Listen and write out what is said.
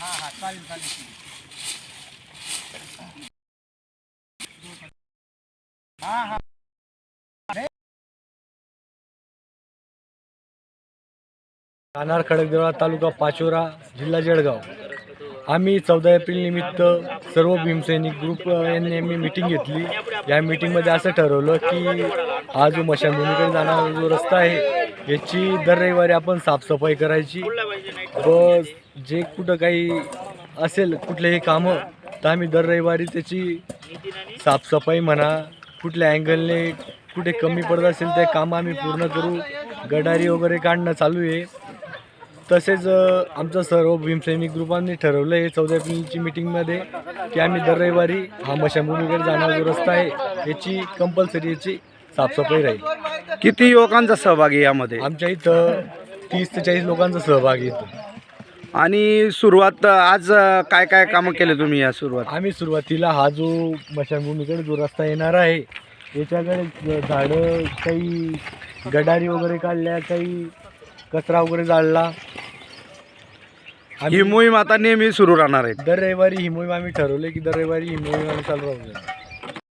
हां हां चालेल चालेल हां हां. राहणार खडकदेवळा तालुका पाचोरा जिल्हा जळगाव. आम्ही चौदा एप्रिल निमित्त सर्व भीमसैनिक ग्रुप यांनी आम्ही मिटिंग घेतली. या मिटिंगमध्ये असं ठरवलं की हा जो मशानभूमीकडे जाणारा जो रस्ता आहे याची दर रविवारी आपण साफसफाई करायची. व जे कुठं काही असेल कुठलेही कामं तर आम्ही दर रविवारी त्याची साफसफाई म्हणा कुठल्या अँगलने कुठे कमी पडत असेल ते कामं आम्ही पूर्ण करू. गडारी वगैरे काढणं चालू आहे. तसेच आमचं सर्व भीमसैनिक ग्रुपांनी ठरवलं आहे चौदा एप्रिलची मीटिंगमध्ये की आम्ही दर रविवारी हा मशाभूमीकडे जाणारा जो रस्ता आहे. याची कंपल्सरी याची साफसफाई राहील. किती युवकांचा सहभाग आहे यामध्ये? आमच्या इथं तीस ते चाळीस लोकांचा सहभाग येतो आणि सुरुवात आज अ, काय काय कामं केले तुम्ही या सुरुवात? आम्ही सुरुवातीला हा जो मशानभूमीकडे जो रस्ता येणार आहे याच्याकडे झाडं काही गडारी वगैरे काढल्या काही कचरा वगैरे जाळला. ही मोहीम आता नेहमी सुरू राहणार आहे. दर रविवारी ही मोहीम आम्ही ठरवले की दर रविवारी ही मोहीम आम्ही चालू राहू द्या